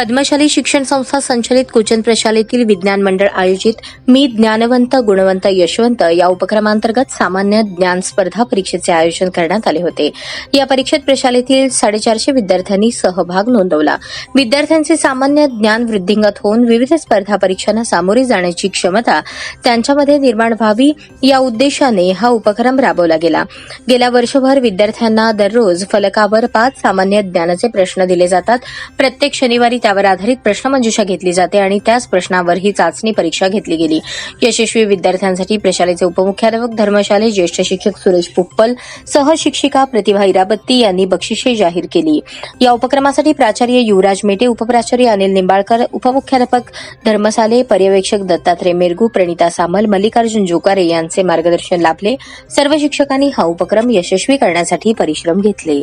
पद्मशाली शिक्षण संस्था संचलित कोचन प्रशालेतील विज्ञान मंडळ आयोजित मी ज्ञानवंत गुणवंत यशवंत या उपक्रमांतर्गत सामान्य ज्ञान स्पर्धा परीक्षेचे आयोजन करण्यात आले होते. या परीक्षेत प्रशालेतील साडेचारशे विद्यार्थ्यांनी सहभाग नोंदवला. विद्यार्थ्यांचे सामान्य ज्ञान वृद्धिंगत होऊन विविध स्पर्धा परीक्षांना सामोरे जाण्याची क्षमता त्यांच्यामध्ये निर्माण व्हावी या उद्देशाने हा उपक्रम राबवला गेला. गेल्या वर्षभर विद्यार्थ्यांना दररोज फलकावर पाच सामान्य ज्ञानाचे प्रश्न दिले जातात. प्रत्येक शनिवारी त्यावर आधारित प्रश्नमंजुषा घेतली जाते आणि त्याच प्रश्नावर ही चाचणी परीक्षा घेतली गेली. यशस्वी विद्यार्थ्यांसाठी प्रशालेचे उपमुख्याध्यापक धर्मशाले ज्येष्ठ शिक्षक सुरेश पुप्पल सहशिक्षिका प्रतिभा इराबत्ती यांनी बक्षिसे जाहीर केली. या उपक्रमासाठी प्राचार्य युवराज मेटे उपप्राचार्य अनिल निंबाळकर उपमुख्याध्यापक धर्मसाले पर्यवेक्षक दत्तात्रय मेरगू प्रणिता सामल मल्लिकार्जुन जोकारे यांचे मार्गदर्शन लाभले. सर्व शिक्षकांनी हा उपक्रम यशस्वी करण्यासाठी परिश्रम घेतले.